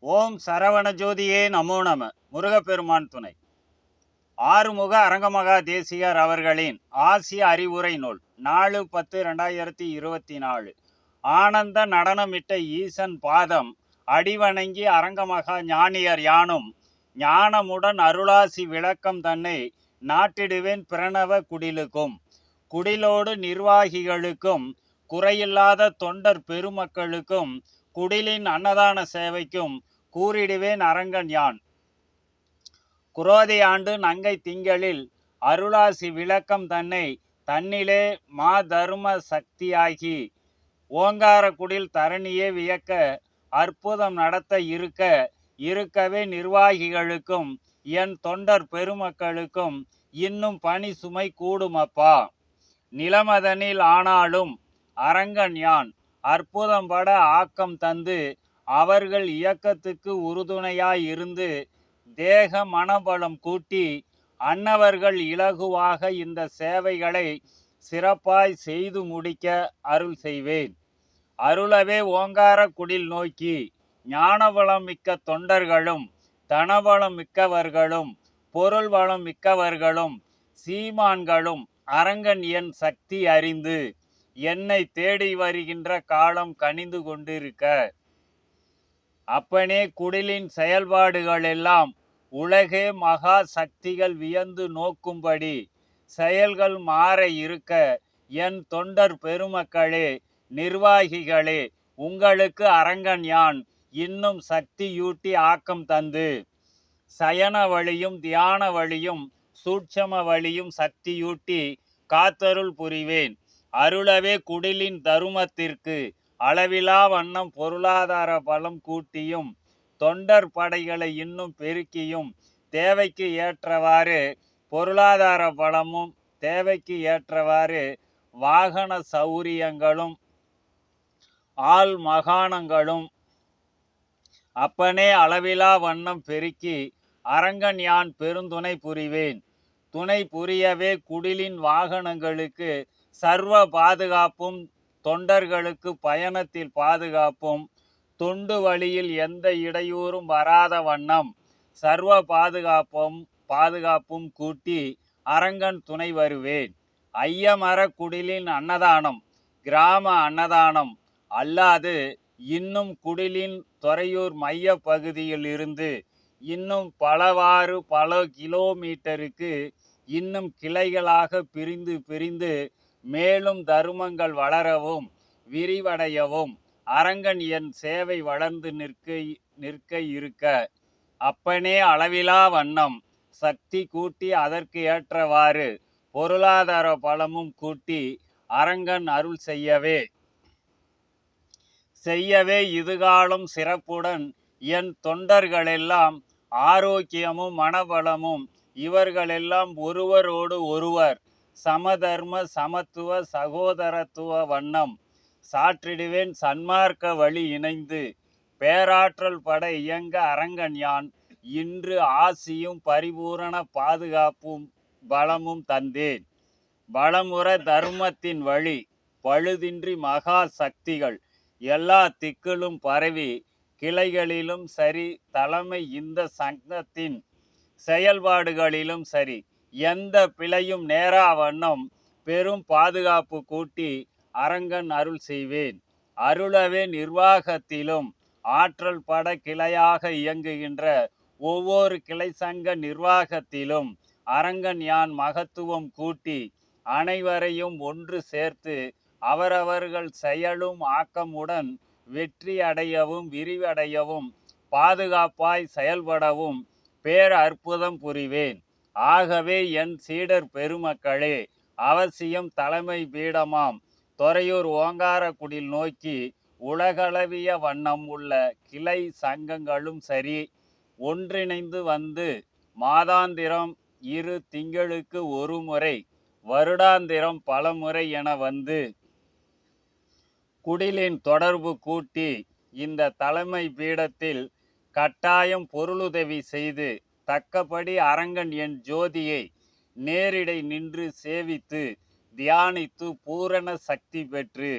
ஓம் சரவண ஜோதியே நமோ நம. முருகப்பெருமான் துணை. ஆறுமுக அரங்கமகா தேசியர் அவர்களின் ஆசிய அறிவுரை நூல் நாலு பத்து ரெண்டாயிரத்தி இருபத்தி நாலு. ஆனந்த நடனமிட்ட ஈசன் பாதம் அடிவணங்கி அரங்கமகா ஞானியர் யானும் ஞானமுடன் அருளாசி விளக்கம் தன்னை நாட்டிடுவேன் பிரணவ குடிலுக்கும். குடிலோடு நிர்வாகிகளுக்கும் குறையில்லாத தொண்டர் பெருமக்களுக்கும் குடிலின் அன்னதான சேவைக்கும் கூறிடுவேன் அரங்கன் யான். குரோதி ஆண்டு நங்கை திங்களில் அருளாசி விளக்கம் தன்னை தன்னிலே மா தர்ம சக்தியாகி ஓங்கார குடில் தரணியே வியக்க அற்புதம் நடத்த இருக்க இருக்கவே நிர்வாகிகளுக்கும் என் தொண்டர் பெருமக்களுக்கும் இன்னும் பணி சுமை கூடுமப்பா. நிலமதனில் ஆனாலும் அரங்கன் யான். அற்புதம் பட ஆக்கம் தந்து அவர்கள் இயக்கத்துக்கு உறுதுணையாய் இருந்து தேக மனபலம் கூட்டி அன்னவர்கள் இலகுவாக இந்த சேவைகளை சிறப்பாய் செய்து முடிக்க அருள் செய்வேன். அருளவே ஓங்கார குடில் நோக்கி ஞானவளம் மிக்க தொண்டர்களும் தனவளம் மிக்கவர்களும் பொருள் வளம் மிக்கவர்களும் சீமான்களும் அரங்கன் என் சக்தி அறிந்து என்னை தேடி வருகின்ற காலம் கனிந்து கொண்டிருக்க. அப்பனே குடிலின் செயல்பாடுகள் எல்லாம் உலகே மகா சக்திகள் வியந்து நோக்கும்படி செயல்கள் மாற இருக்க என் தொண்டர் பெருமக்களே நிர்வாகிகளே உங்களுக்கு அரங்கன் யான் இன்னும் சக்தியூட்டி ஆக்கம் தந்து. சயன வழியும் தியான வழியும் சூட்சம வழியும் சக்தியூட்டி காத்தருள் புரிவேன். அருளவே குடிலின் தருமத்திற்கு அளவிலா வண்ணம் பொருளாதார பலம் கூட்டியும் தொண்டர் படைகளை இன்னும் பெருக்கியும் தேவைக்கு ஏற்றவாறு பொருளாதார பலமும் தேவைக்கு ஏற்றவாறு வாகன சௌரியங்களும் ஆள் மகாணங்களும் அப்பனே அளவிலா வண்ணம் பெருக்கி அரங்கன் யான் பெருந்துணை புரிவேன். துணை புரியவே குடிலின் வாகனங்களுக்கு சர்வ பாதுகாப்பும் தொண்டர்களுக்கு பயணத்தில் பாதுகாப்பும். தொண்டு வழியில் எந்த இடையூறும் வராத வண்ணம். சர்வ பாதுகாப்பும் பாதுகாப்பும் கூட்டி அரங்கன் துணை வருவேன். ஐயமர குடிலின் அன்னதானம் கிராம அன்னதானம் அல்லாது இன்னும் குடிலின் துறையூர் மைய பகுதியில் இருந்து இன்னும் பலவாறு பல கிலோமீட்டருக்கு இன்னும் கிளைகளாக பிரிந்து பிரிந்து மேலும் தருமங்கள் வளரவும் விரிவடையவும் அரங்கன் என் சேவை வளர்ந்து நிற்க நிற்க இருக்க. அப்பனே அளவிலா வண்ணம் சக்தி கூட்டி அதற்கு ஏற்றவாறு பொருளாதார பலமும் கூட்டி அரங்கன் அருள் செய்யவே. செய்யவே இதுகாலம் சிறப்புடன் என் தொண்டர்களெல்லாம் ஆரோக்கியமும் மனபலமும் இவர்களெல்லாம் ஒருவரோடு ஒருவர். சமதர்ம சமத்துவ சகோதரத்துவ வண்ணம். சாற்றிடுவேன் சன்மார்க்க வழி இணைந்து. பேராற்றல் பட இயங்க அரங்கன் யான். இன்று ஆசியும் பரிபூரண பாதுகாப்பும் பலமும் தந்தேன். பலமுற தர்மத்தின் வழி பழுதின்றி மகா சக்திகள். எல்லா திக்கிலும் பரவி கிளைகளிலும் சரி தலைமை இந்த சங்கத்தின் செயல்பாடுகளிலும் சரி. எந்த பிழையும் நேரா வண்ணம் பெரும் பாதுகாப்பு கூட்டி அரங்கன் அருள் செய்வேன். அருளவே நிர்வாகத்திலும் ஆற்றல் பட கிளையாக இயங்குகின்ற ஒவ்வொரு கிளை சங்க நிர்வாகத்திலும் அரங்கன் யான் மகத்துவம் கூட்டி அனைவரையும் ஒன்று சேர்த்து அவரவர்கள் செயலும் ஆக்கமுடன் வெற்றி அடையவும் விரிவடையவும் பாதுகாப்பாய் செயல்படவும் பேர் அற்புதம் புரிவேன். ஆகவே என் சீடர் பெருமக்களே அவசியம் தலைமை பீடமாம். துறையூர் ஓங்காரக்குடில் நோக்கி உலகளவிய வண்ணம் உள்ள கிளை சங்கங்களும் சரி ஒன்றிணைந்து வந்து மாதாந்திரம் இரு திங்களுக்கு ஒரு முறை வருடாந்திரம் பலமுறை என வந்து குடிலின் தொடர்பு கூட்டி இந்த தலைமை பீடத்தில் கட்டாயம் பொருளுதவி செய்து தக்கபடி அரங்கன் என் ஜோதியை நேரிடை நின்று சேவித்து தியானித்து பூரண சக்தி பெற்று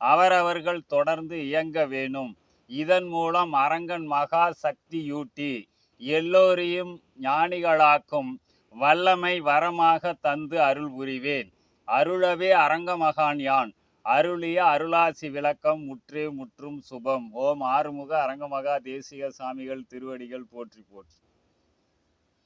அவரவர்கள் தொடர்ந்து இயங்க வேணும். இதன் மூலம் அரங்கன் மகா சக்தியூட்டி எல்லோரையும் ஞானிகளாக்கும் வல்லமை வரமாக தந்து அருள் புரிவேன். அருளவே அரங்கமகான் யான். அருளிய அருளாசி விளக்கம் முற்றே முற்றும் சுபம். ஓம் ஆறுமுக அரங்கமகா தேசிக சாமிகள் திருவடிகள் போற்றி போற்றி.